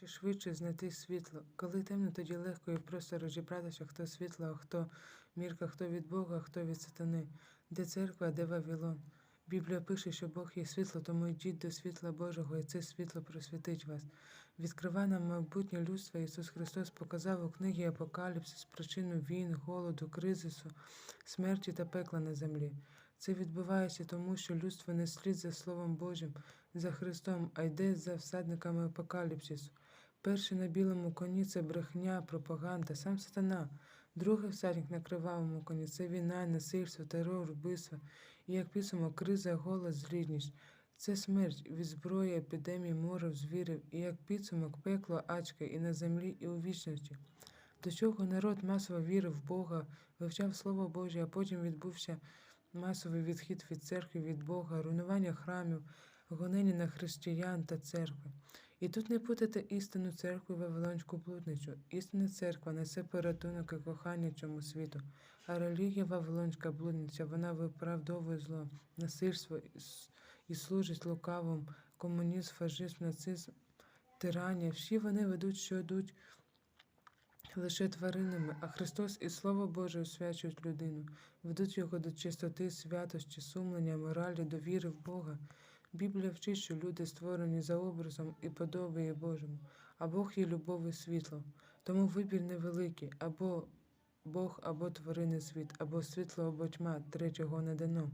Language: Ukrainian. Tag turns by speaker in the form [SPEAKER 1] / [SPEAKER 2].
[SPEAKER 1] Чи швидше знайти світло? Коли темно, тоді легко і просто розібратися, хто світло, а хто мірка, хто від Бога, хто від сатани. Де церква, де Вавилон? Біблія пише, що Бог є світло, тому йдіть до світла Божого, і це світло просвітить вас. Відкриває нам майбутнє людство. Ісус Христос показав у книгі Апокаліпсис причину війн, голоду, кризису, смерті та пекла на землі. Це відбувається тому, що людство не слід за Словом Божим, за Христом, а йде за всадниками апокаліпсису. Перший на білому коні це брехня, пропаганда, сам сатана. Другий всадник на кривавому коні це війна, насильство, терор, вбивство. І як підсумок, криза, голод, злідність. Це смерть від зброї, епідемії, морів, звірів, і як підсумок, пекло, ачка і на землі, і у вічності. До чого народ масово вірив в Бога, вивчав Слово Боже, а потім відбувся масовий відхід від церкви, від Бога, руйнування храмів, гонення на християн та церкви. І тут не путати істинну церкву і Вавилонську блудницю. Істинна церква несе порятунок і кохання цьому світу, а релігія Вавилонська блудниця, вона виправдовує зло, насильство і служить лукавим, комунізм, фашизм, нацизм, тиранія. Всі вони ведуть, що йдуть лише тваринами, а Христос і Слово Боже освячують людину, ведуть його до чистоти, святості, сумлення, моралі, довіри в Бога. Біблія вчить, що люди створені за образом і подобає Божому, а Бог є любов і світло. Тому вибір невеликий або Бог, або тваринний світ, або світло, або тьма, третього не дано.